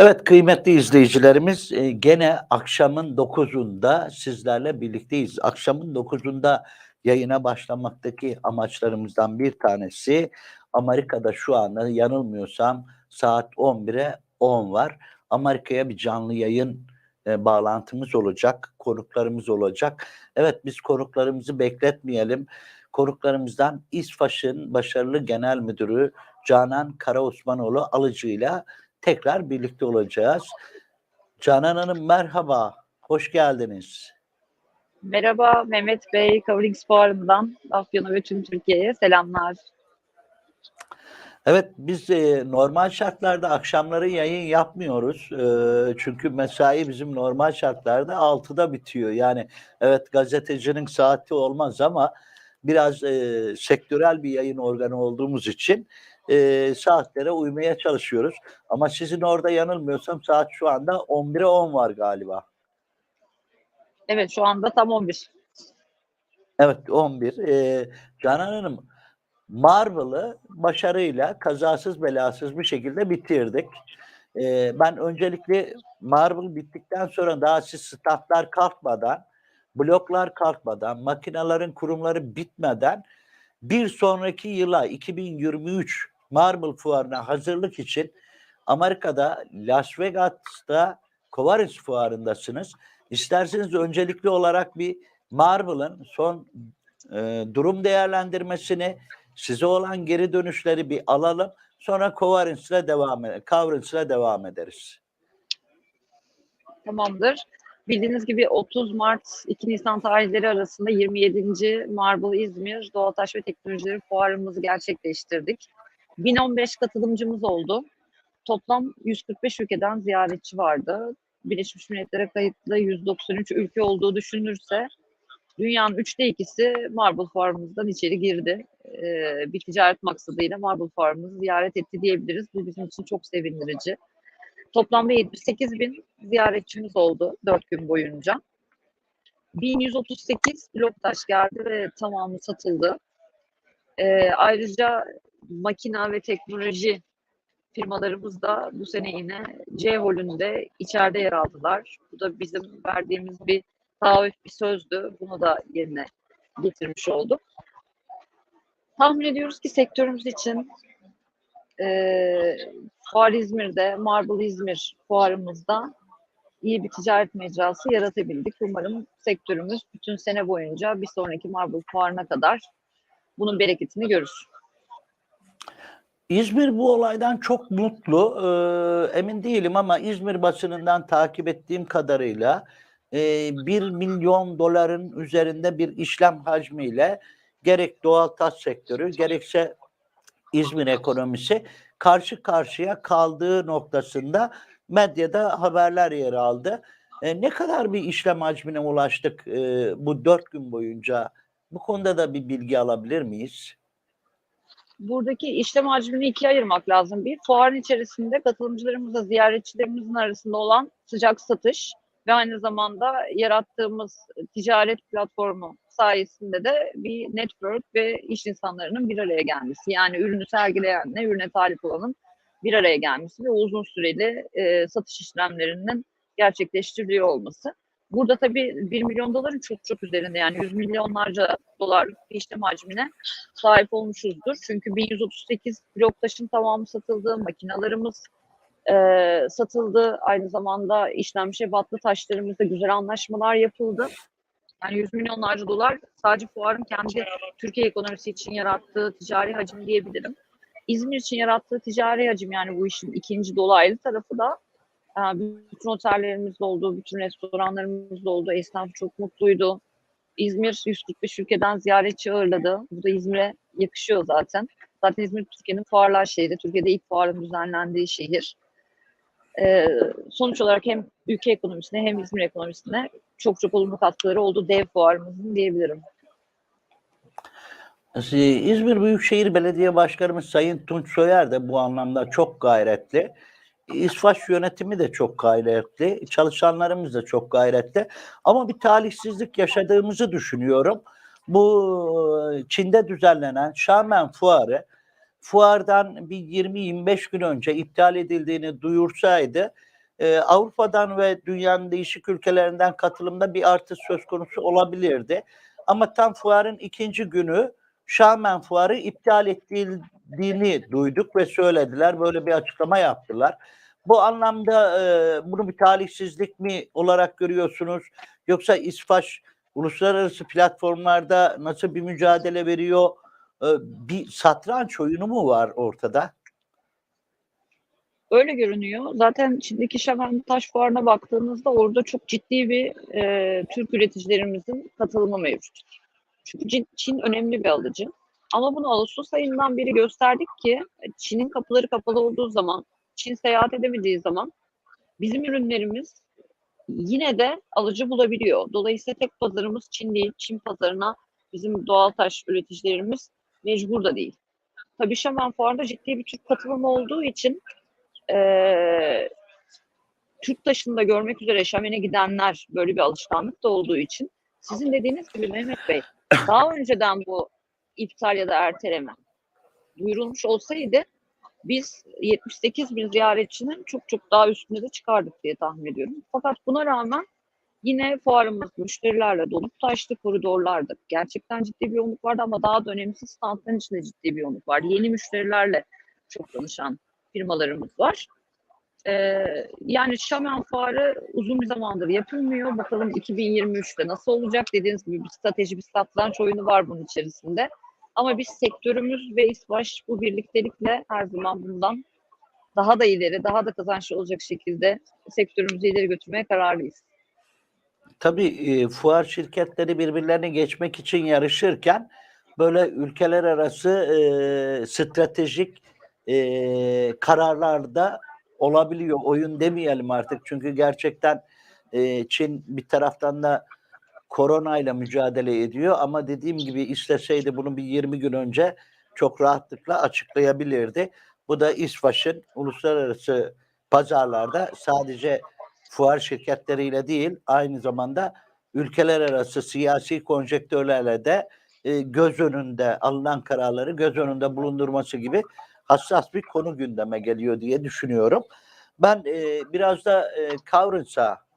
Evet kıymetli izleyicilerimiz e, gene akşamın 9'unda sizlerle birlikteyiz. Akşamın 9'unda yayına başlamaktaki amaçlarımızdan bir tanesi Amerika'da şu anda yanılmıyorsam saat 11'e 10 var. Amerika'ya bir canlı yayın e, bağlantımız olacak, konuklarımız olacak. Evet biz konuklarımızı bekletmeyelim. Konuklarımızdan İSFAŞ'ın başarılı genel müdürü Canan Karaosmanoğlu alıcıyla tekrar birlikte olacağız. Canan Hanım merhaba, hoş geldiniz. Merhaba Mehmet Bey, Covering Fuarı'ndan Afyon'a ve tüm Türkiye'ye selamlar. Evet biz e, normal şartlarda akşamları yayın yapmıyoruz. E, çünkü mesai bizim normal şartlarda 6'da bitiyor. Yani evet gazetecinin saati olmaz ama biraz e, sektörel bir yayın organı olduğumuz için e, saatlere uymaya çalışıyoruz. Ama sizin orada yanılmıyorsam saat şu anda 11'e 10 var galiba. Evet şu anda tam 11. Evet 11. E, Canan Hanım Marvel'ı başarıyla kazasız belasız bir şekilde bitirdik. E, ben öncelikle Marvel bittikten sonra daha siz statlar kalkmadan, bloklar kalkmadan, makinelerin kurumları bitmeden bir sonraki yıla 2023 Marvel fuarına hazırlık için Amerika'da Las Vegas'ta Covaris fuarındasınız. İsterseniz öncelikli olarak bir Marvel'ın son e, durum değerlendirmesini, size olan geri dönüşleri bir alalım. Sonra Covarins'le devam, e- Covarins'le devam ederiz. Tamamdır. Bildiğiniz gibi 30 Mart 2 Nisan tarihleri arasında 27. Marble İzmir Doğal Taş ve Teknolojileri Fuarımızı gerçekleştirdik. 1015 katılımcımız oldu. Toplam 145 ülkeden ziyaretçi vardı. Birleşmiş Milletler'e kayıtlı 193 ülke olduğu düşünülürse dünyanın üçte ikisi Marble Fuarımızdan içeri girdi. Ee, bir ticaret maksadıyla Marble Fuarımızı ziyaret etti diyebiliriz. Bu bizim için çok sevindirici. Toplamda 78 bin ziyaretçimiz oldu 4 gün boyunca. 1138 blok taş geldi ve tamamı satıldı. Ee, ayrıca makina ve teknoloji firmalarımız da bu sene yine C holünde içeride yer aldılar. Bu da bizim verdiğimiz bir taahhüt, bir sözdü. Bunu da yerine getirmiş olduk. Tahmin ediyoruz ki sektörümüz için e, Fuar İzmir'de, Marble İzmir fuarımızda iyi bir ticaret mecrası yaratabildik. Umarım sektörümüz bütün sene boyunca bir sonraki Marble fuarına kadar bunun bereketini görür. İzmir bu olaydan çok mutlu. Ee, emin değilim ama İzmir basınından takip ettiğim kadarıyla e, 1 milyon doların üzerinde bir işlem hacmiyle gerek doğal taş sektörü gerekse İzmir ekonomisi karşı karşıya kaldığı noktasında medyada haberler yer aldı. E, ne kadar bir işlem hacmine ulaştık e, bu dört gün boyunca? Bu konuda da bir bilgi alabilir miyiz? Buradaki işlem hacmini ikiye ayırmak lazım. Bir, fuarın içerisinde katılımcılarımızla ziyaretçilerimizin arasında olan sıcak satış ve aynı zamanda yarattığımız ticaret platformu sayesinde de bir network ve iş insanlarının bir araya gelmesi. Yani ürünü sergileyenle ürüne talip olanın bir araya gelmesi ve uzun süreli e, satış işlemlerinin gerçekleştiriliyor olması. Burada tabii 1 milyon doların çok çok üzerinde yani 100 milyonlarca dolarlık bir işlem hacmine sahip olmuşuzdur. Çünkü 1138 blok taşın tamamı satıldı, makinalarımız e, satıldı. Aynı zamanda işlenmiş ebatlı taşlarımızda güzel anlaşmalar yapıldı. Yani 100 milyonlarca dolar sadece fuarın kendi Türkiye ekonomisi için yarattığı ticari hacim diyebilirim. İzmir için yarattığı ticari hacim yani bu işin ikinci dolaylı tarafı da bütün otellerimizde oldu, bütün restoranlarımızda oldu. Esnaf çok mutluydu. İzmir 145 ülkeden ziyaretçi ağırladı. Bu da İzmir'e yakışıyor zaten. Zaten İzmir Türkiye'nin fuarlar şehri. Türkiye'de ilk fuarın düzenlendiği şehir. Ee, sonuç olarak hem ülke ekonomisine hem İzmir ekonomisine çok çok olumlu katkıları oldu dev fuarımızın diyebilirim. İzmir Büyükşehir Belediye Başkanımız Sayın Tunç Soyer de bu anlamda çok gayretli. İsfaş yönetimi de çok gayretli. Çalışanlarımız da çok gayretli. Ama bir talihsizlik yaşadığımızı düşünüyorum. Bu Çin'de düzenlenen Şamen Fuarı fuardan bir 20-25 gün önce iptal edildiğini duyursaydı e, Avrupa'dan ve dünyanın değişik ülkelerinden katılımda bir artış söz konusu olabilirdi. Ama tam fuarın ikinci günü Şamen fuarı iptal edildiğini duyduk ve söylediler. Böyle bir açıklama yaptılar. Bu anlamda e, bunu bir talihsizlik mi olarak görüyorsunuz? Yoksa İSFAŞ uluslararası platformlarda nasıl bir mücadele veriyor? E, bir satranç oyunu mu var ortada? Öyle görünüyor. Zaten Çin'deki Şamen Taş Fuarı'na baktığınızda orada çok ciddi bir e, Türk üreticilerimizin katılımı mevcut. Çünkü Çin önemli bir alıcı. Ama bunu Ağustos ayından beri gösterdik ki Çin'in kapıları kapalı olduğu zaman, Çin seyahat edemediği zaman bizim ürünlerimiz yine de alıcı bulabiliyor. Dolayısıyla tek pazarımız Çin değil. Çin pazarına bizim doğal taş üreticilerimiz mecbur da değil. Tabii Şaman Fuarı'nda ciddi bir Türk katılımı olduğu için e, Türk taşında görmek üzere Şamen'e gidenler böyle bir alışkanlık da olduğu için sizin dediğiniz gibi Mehmet Bey daha önceden bu iptal ya da erteleme duyurulmuş olsaydı biz 78 bin ziyaretçinin çok çok daha üstünde de çıkardık diye tahmin ediyorum. Fakat buna rağmen yine fuarımız müşterilerle dolup taştı koridorlarda. Gerçekten ciddi bir yoğunluk vardı ama daha da önemlisi standların içinde ciddi bir yoğunluk vardı. Yeni müşterilerle çok danışan firmalarımız var. Ee, yani Şamen Fuarı uzun bir zamandır yapılmıyor. Bakalım 2023'te nasıl olacak? Dediğiniz gibi bir strateji, bir satranç oyunu var bunun içerisinde. Ama biz sektörümüz ve İSVAŞ bu birliktelikle her zaman bundan daha da ileri, daha da kazançlı olacak şekilde sektörümüzü ileri götürmeye kararlıyız. Tabii e, fuar şirketleri birbirlerini geçmek için yarışırken böyle ülkeler arası e, stratejik e, kararlarda olabiliyor. Oyun demeyelim artık çünkü gerçekten e, Çin bir taraftan da koronayla mücadele ediyor ama dediğim gibi isteseydi bunu bir 20 gün önce çok rahatlıkla açıklayabilirdi. Bu da İSVAŞ'ın uluslararası pazarlarda sadece fuar şirketleriyle değil aynı zamanda ülkeler arası siyasi konjektörlerle de e, göz önünde alınan kararları göz önünde bulundurması gibi hassas bir konu gündeme geliyor diye düşünüyorum. Ben e, biraz da e,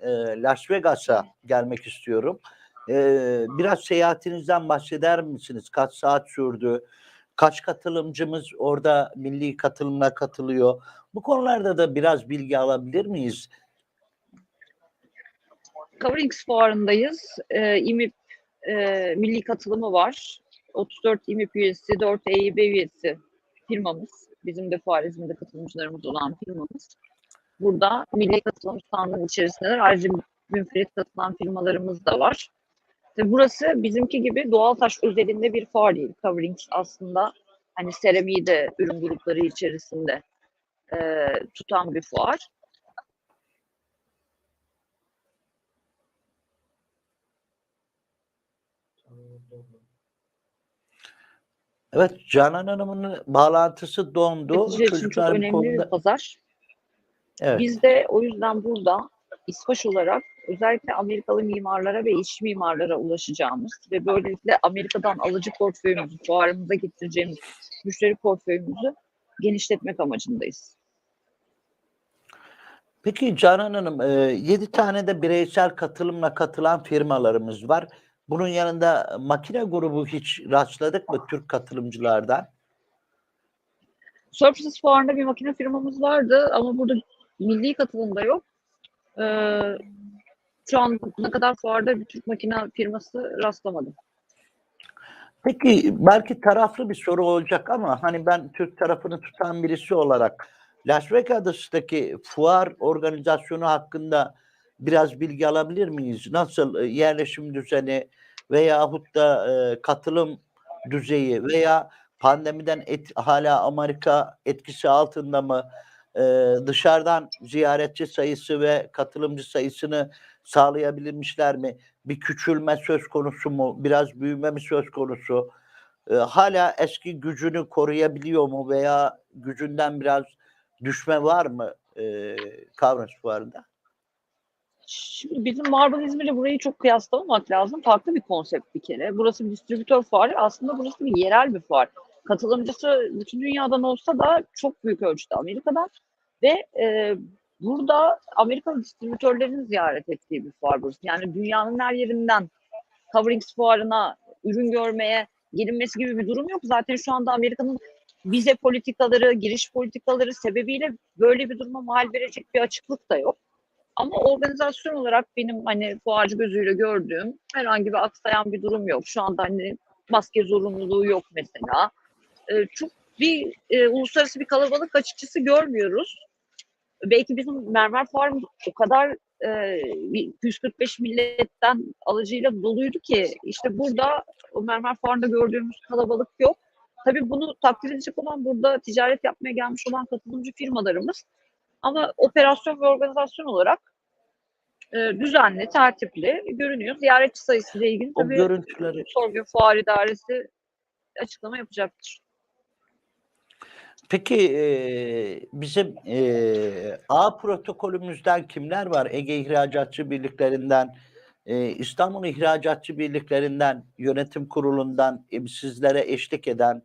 e, Las Vegas'a gelmek istiyorum. E, biraz seyahatinizden bahseder misiniz? Kaç saat sürdü? Kaç katılımcımız orada milli katılımla katılıyor? Bu konularda da biraz bilgi alabilir miyiz? Coverings fuarındayız. E, İMİP e, milli katılımı var. 34 İMİP üyesi, 4 EİB üyesi firmamız. Bizim de fuar katılımcılarımız olan firmamız. Burada milli katılım standının içerisindeler. Ayrıca münferit katılan firmalarımız da var. Burası bizimki gibi doğal taş özelinde bir fuar değil. Coverings aslında hani seramiği de ürün grupları içerisinde e, tutan bir fuar. Evet Canan Hanım'ın bağlantısı dondu. Üreticiler için çok önemli konuda- bir pazar. Evet. Biz de o yüzden burada İspaş olarak özellikle Amerikalı mimarlara ve iç mimarlara ulaşacağımız ve böylelikle Amerika'dan alıcı portföyümüzü, fuarımıza getireceğimiz müşteri portföyümüzü genişletmek amacındayız. Peki Canan Hanım, 7 tane de bireysel katılımla katılan firmalarımız var. Bunun yanında makine grubu hiç rastladık mı Türk katılımcılardan? Surfaces fuarında bir makine firmamız vardı ama burada milli katılımda yok. Ee, şu an ne kadar fuarda bir Türk makine firması rastlamadım. Peki belki taraflı bir soru olacak ama hani ben Türk tarafını tutan birisi olarak Las Vegas'taki fuar organizasyonu hakkında biraz bilgi alabilir miyiz? Nasıl e, yerleşim düzeni veyahut da e, katılım düzeyi veya pandemiden et, hala Amerika etkisi altında mı? E, dışarıdan ziyaretçi sayısı ve katılımcı sayısını sağlayabilmişler mi? Bir küçülme söz konusu mu? Biraz büyüme mi söz konusu? E, hala eski gücünü koruyabiliyor mu veya gücünden biraz düşme var mı e, Kavras fuarında? Şimdi bizim Marble İzmir'le burayı çok kıyaslamamak lazım. Farklı bir konsept bir kere. Burası bir distribütör fuarı. Aslında burası bir yerel bir fuar. Katılımcısı bütün dünyadan olsa da çok büyük ölçüde Amerika'dan ve e, Burada Amerikalı distribütörlerin ziyaret ettiği bir fuar burası. Yani dünyanın her yerinden Coverings fuarına ürün görmeye gelinmesi gibi bir durum yok. Zaten şu anda Amerika'nın vize politikaları, giriş politikaları sebebiyle böyle bir duruma mal verecek bir açıklık da yok. Ama organizasyon olarak benim hani fuarcı gözüyle gördüğüm herhangi bir aksayan bir durum yok. Şu anda hani maske zorunluluğu yok mesela. Ee, çok bir e, uluslararası bir kalabalık açıkçası görmüyoruz. Belki bizim mermer fuarımız o kadar e, bir 145 milletten alıcıyla doluydu ki işte burada o mermer fuarında gördüğümüz kalabalık yok. Tabii bunu takdir edecek olan burada ticaret yapmaya gelmiş olan katılımcı firmalarımız. Ama operasyon ve organizasyon olarak e, düzenli, tertipli görünüyor. Ziyaretçi sayısı ile ilgili O tabii görüntüleri Sorgu Fuar İdaresi açıklama yapacaktır. Peki eee, bizim eee, A protokolümüzden kimler var? Ege İhracatçı Birliklerinden, eee, İstanbul İhracatçı Birliklerinden, yönetim kurulundan e, sizlere eşlik eden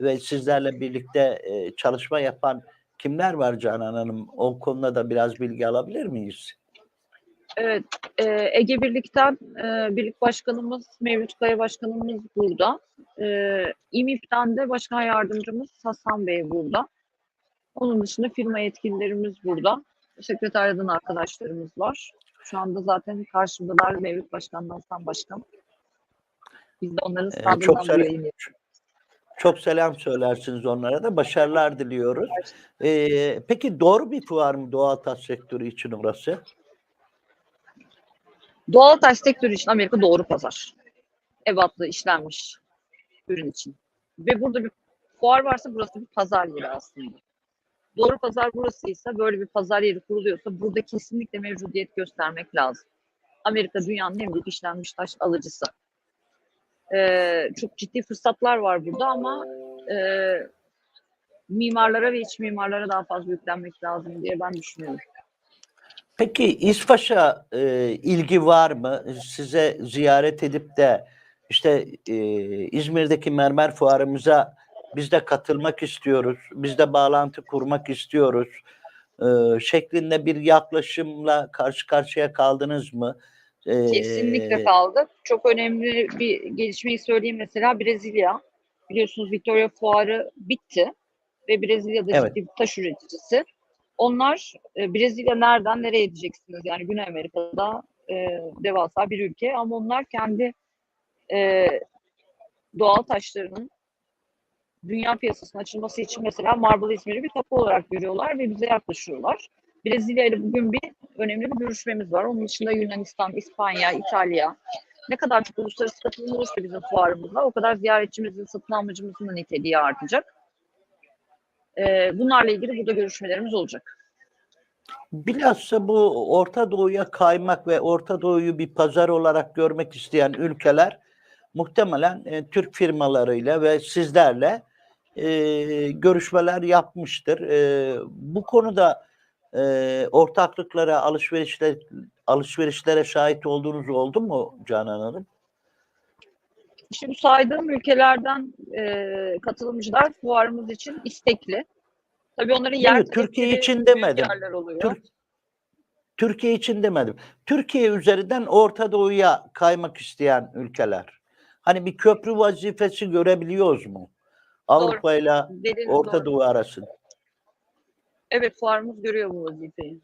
ve sizlerle birlikte eee, çalışma yapan kimler var Canan Hanım? O konuda da biraz bilgi alabilir miyiz? Evet, e, Ege Birlik'ten e, Birlik Başkanımız Mevlüt Kaya Başkanımız burada. E, İMİP'ten de Başkan Yardımcımız Hasan Bey burada. Onun dışında firma yetkililerimiz burada. Sekreteryadan arkadaşlarımız var. Şu anda zaten karşımdalar Mevlüt Başkan'dan Hasan Başkan. Biz de onların Ee, standından çok bu selam, çok selam söylersiniz onlara da. Başarılar diliyoruz. Eee, peki doğru bir fuar mı doğal taş sektörü için orası? Doğal taş sektörü için Amerika doğru pazar. Ebatlı işlenmiş ürün için. Ve burada bir fuar varsa burası bir pazar yeri aslında. Doğru pazar burasıysa böyle bir pazar yeri kuruluyorsa burada kesinlikle mevcudiyet göstermek lazım. Amerika dünyanın en büyük işlenmiş taş alıcısı. Ee, çok ciddi fırsatlar var burada ama e, mimarlara ve iç mimarlara daha fazla yüklenmek lazım diye ben düşünüyorum. Peki İsfaş'a e, ilgi var mı? Size ziyaret edip de işte e, İzmir'deki mermer fuarımıza biz de katılmak istiyoruz, biz de bağlantı kurmak istiyoruz e, şeklinde bir yaklaşımla karşı karşıya kaldınız mı? E, Kesinlikle kaldık. Çok önemli bir gelişmeyi söyleyeyim mesela Brezilya. Biliyorsunuz Victoria Fuarı bitti ve Brezilya'da Evet. ciddi bir taş üreticisi. Onlar e, Brezilya nereden nereye gideceksiniz? Yani Güney Amerika'da e, devasa bir ülke ama onlar kendi e, doğal taşlarının dünya piyasasına açılması için mesela Marble İzmir'i bir kapı olarak görüyorlar ve bize yaklaşıyorlar. Brezilya ile bugün bir önemli bir görüşmemiz var. Onun dışında Yunanistan, İspanya, İtalya. Ne kadar çok uluslararası katılım olursa bizim fuarımızda o kadar ziyaretçimizin, satın almacımızın niteliği artacak. Ee, bunlarla ilgili burada görüşmelerimiz olacak. Bilhassa bu Orta Doğu'ya kaymak ve Orta Doğu'yu bir pazar olarak görmek isteyen ülkeler muhtemelen e, Türk firmalarıyla ve sizlerle e, görüşmeler yapmıştır. E, bu konuda e, ortaklıklara, alışverişler, alışverişlere şahit olduğunuz oldu mu Canan Hanım? İşte bu saydığım ülkelerden e, katılımcılar fuarımız için istekli. Tabii onların yer Değil? Türkiye için demedim. Türk- Türkiye için demedim. Türkiye üzerinden Orta Doğu'ya kaymak isteyen ülkeler. Hani bir köprü vazifesi görebiliyoruz mu? Avrupa ile Orta doğru. Doğu arasında. Evet fuarımız görüyor bu vazifeyi.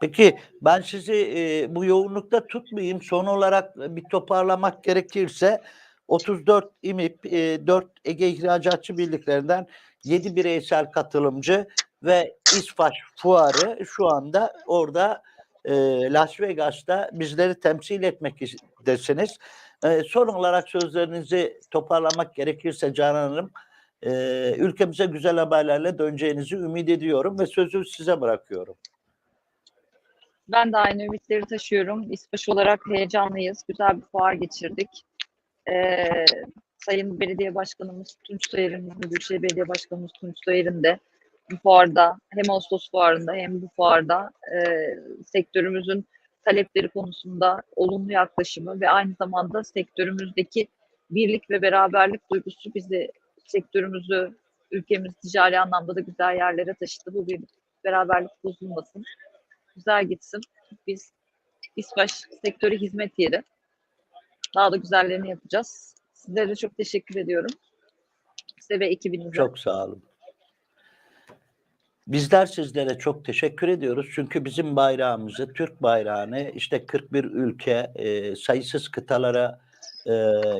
Peki ben sizi e, bu yoğunlukta tutmayayım. Son olarak bir toparlamak gerekirse 34 İMİP, e, 4 Ege İhracatçı Birliklerinden 7 bireysel katılımcı ve İsfaş Fuarı şu anda orada e, Las Vegas'ta bizleri temsil etmek istesiniz. E, son olarak sözlerinizi toparlamak gerekirse Canan Hanım, e, ülkemize güzel haberlerle döneceğinizi ümit ediyorum ve sözü size bırakıyorum. Ben de aynı ümitleri taşıyorum. İspaş olarak heyecanlıyız. Güzel bir fuar geçirdik. Ee, Sayın Belediye Başkanımız Tunç Soyer'in, Büyükşehir Belediye Başkanımız Tunç Soyer'in de bu fuarda hem Ağustos fuarında hem bu fuarda e, sektörümüzün talepleri konusunda olumlu yaklaşımı ve aynı zamanda sektörümüzdeki birlik ve beraberlik duygusu bizi sektörümüzü, ülkemizi ticari anlamda da güzel yerlere taşıdı. Bu bir beraberlik bozulmasın. Güzel gitsin. Biz İSPAŞ sektörü hizmet yeri. Daha da güzellerini yapacağız. Sizlere de çok teşekkür ediyorum. Size ve ekibinize. Çok sağ olun. Bizler sizlere çok teşekkür ediyoruz. Çünkü bizim bayrağımızı, Türk bayrağını işte 41 ülke, e, sayısız kıtalara e,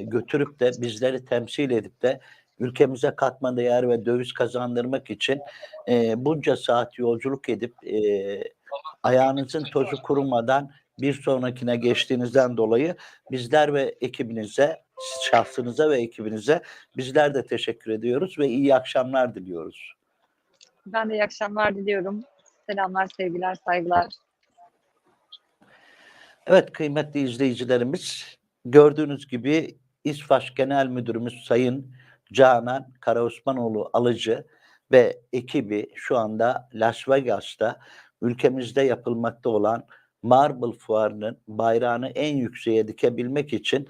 götürüp de bizleri temsil edip de ülkemize katma değer ve döviz kazandırmak için e, bunca saat yolculuk edip e, ayağınızın tozu kurumadan bir sonrakine geçtiğinizden dolayı bizler ve ekibinize, şahsınıza ve ekibinize bizler de teşekkür ediyoruz ve iyi akşamlar diliyoruz. Ben de iyi akşamlar diliyorum. Selamlar, sevgiler, saygılar. Evet kıymetli izleyicilerimiz gördüğünüz gibi İSFAŞ Genel Müdürümüz Sayın Canan Karaosmanoğlu Alıcı ve ekibi şu anda Las Vegas'ta ülkemizde yapılmakta olan Marble Fuarı'nın bayrağını en yükseğe dikebilmek için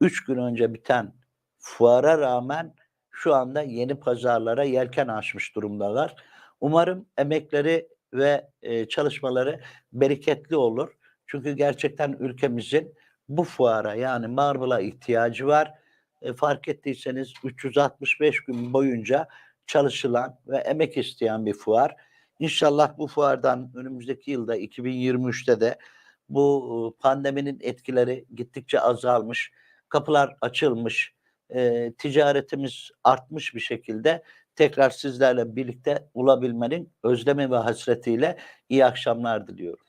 3 gün önce biten fuara rağmen şu anda yeni pazarlara yelken açmış durumdalar. Umarım emekleri ve e, çalışmaları bereketli olur. Çünkü gerçekten ülkemizin bu fuara yani Marble'a ihtiyacı var. E, fark ettiyseniz 365 gün boyunca çalışılan ve emek isteyen bir fuar. İnşallah bu fuardan önümüzdeki yılda 2023'te de bu e, pandeminin etkileri gittikçe azalmış, kapılar açılmış, e, ticaretimiz artmış bir şekilde tekrar sizlerle birlikte olabilmenin özlemi ve hasretiyle iyi akşamlar diliyorum.